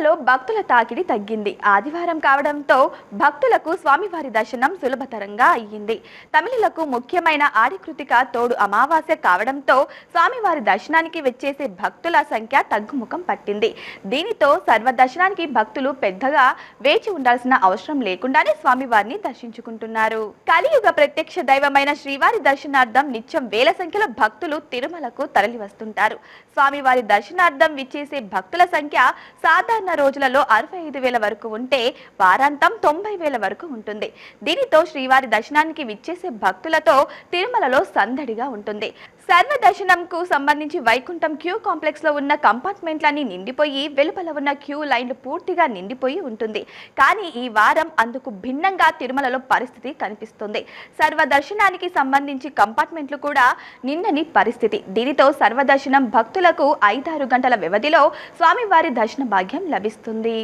తిరుమలలో భక్తుల తాకిడి తగ్గింది. ఆదివారం కావడంతో భక్తులకు స్వామివారి దర్శనం సులభతరంగా అయ్యింది. తమిళులకు ముఖ్యమైన ఆడికృతిక తోడు అమావాస్య కావడంతో స్వామివారి దర్శనానికి వచ్చేసే భక్తుల సంఖ్య తగ్గుముఖం పట్టింది. దీనితో సర్వ దర్శనానికి భక్తులు పెద్దగా వేచి ఉండాల్సిన అవసరం లేకుండానే స్వామివారిని దర్శించుకుంటున్నారు. కలియుగ ప్రత్యక్ష దైవమైన శ్రీవారి దర్శనార్థం నిత్యం వేల సంఖ్యలో భక్తులు తిరుమలకు తరలి వస్తుంటారు స్వామివారి దర్శనార్థం విచ్చేసే భక్తుల సంఖ్య సాధారణ రోజులలో అరవై ఐదు వేల వరకు ఉంటే వారాంతం తొంభై వేల వరకు ఉంటుంది. దీనితో శ్రీవారి దర్శనానికి విచ్చేసే భక్తులతో తిరుమలలో సందడిగా ఉంటుంది. సర్వ దర్శనంకు సంబంధించి వైకుంఠం క్యూ కాంప్లెక్స్లో ఉన్న కంపార్ట్మెంట్లన్నీ నిండిపోయి వెలుపల ఉన్న క్యూ లైన్లు పూర్తిగా నిండిపోయి ఉంటుంది. కానీ ఈ వారం అందుకు భిన్నంగా తిరుమలలో పరిస్థితి కనిపిస్తుంది. సర్వ దర్శనానికి సంబంధించి కంపార్ట్మెంట్లు కూడా నిన్నని పరిస్థితి. దీనితో సర్వదర్శనం భక్తులకు ఐదారు గంటల వ్యవధిలో స్వామివారి దర్శన భాగ్యం లభిస్తుంది.